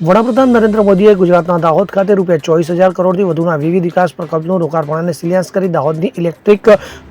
વડાપ્રધાન નરેન્દ્ર મોદીએ ગુજરાતના દાહોદ ખાતે રૂપિયા ચોવીસ હજાર કરોડથી વધુના વિવિધ વિકાસ પ્રકલ્પનું લોકાર્પણ અને શિલાન્યાસ કરી દાહોદની ઇલેક્ટ્રિક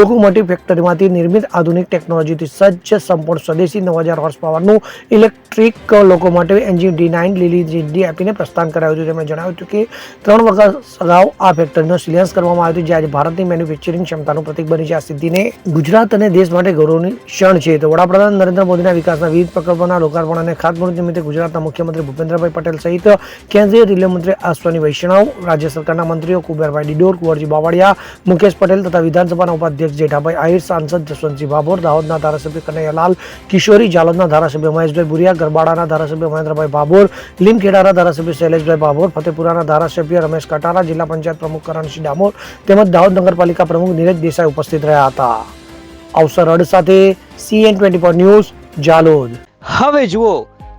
લોકોમોટિવ ફેક્ટરીમાંથી નિર્મિત આધુનિક ટેકનોલોજીથી સજ્જ સંપૂર્ણ સ્વદેશી નવ હજાર હોર્સ પાવરનું electric locomotive engine D nine લીલી ઝંડી આપીને પ્રસ્થાન કરાયું હતું. તેમણે જણાવ્યું હતું કે ત્રણ વખત અગાઉ આ ફેક્ટરીનો શિલાન્યાસ કરવામાં આવ્યો હતો, જે આજે ભારતની મેન્યુફેક્ચરિંગ ક્ષમતાનું પ્રતિક બની છે. આ સિદ્ધિને ગુજરાત અને દેશ માટે ગૌરવની ક્ષણ છે. તો વડાપ્રધાન નરેન્દ્ર મોદીના વિકાસના વિવિધ પ્રકલ્પોના લોકાર્પણ અને ખાતમુહૂર્ત નિમિત્તે ગુજરાતના મુખ્યમંત્રી ભૂપેન્દ્રભાઈ પટેલ સહિત કેન્દ્રીય રેલવે મંત્રી અશ્વની વૈષ્ણવ, રાજ્ય સરકારના મંત્રીઓ કુબેરભાઈ ડિડોર, કુંવરજી બાવળિયા, મુકેશ પટેલ તથા વિધાનસભાના ઉપાધ્યક્ષ જેઠાભાઈ આહિર, સાંસદ જસવંતસિંહ ભાભોર, દાહોદના ધારાસભ્ય કનૈયાલાલ કિશોરી જાલોદના ધારાસભ્ય મહેશભાઈ ભુરિયા, ગરબાડાના ધારાસભ્ય મહેન્દ્રભાઈ ભાભોર, લીમખેડાના ધારાસભ્ય શૈલેષભાઈ ભાભોર, ફતેપુરાના ધારાસભ્ય રમેશ કટારા, જિલ્લા પંચાયત પ્રમુખ કરણસિંહ ડામોર તેમજ દાહોદ નગરપાલિકા પ્રમુખ નીરજ દેસાઈ ઉપસ્થિત રહ્યા હતા. અવસર અડ સાથે CN twenty four news Jhalod હવે જુઓ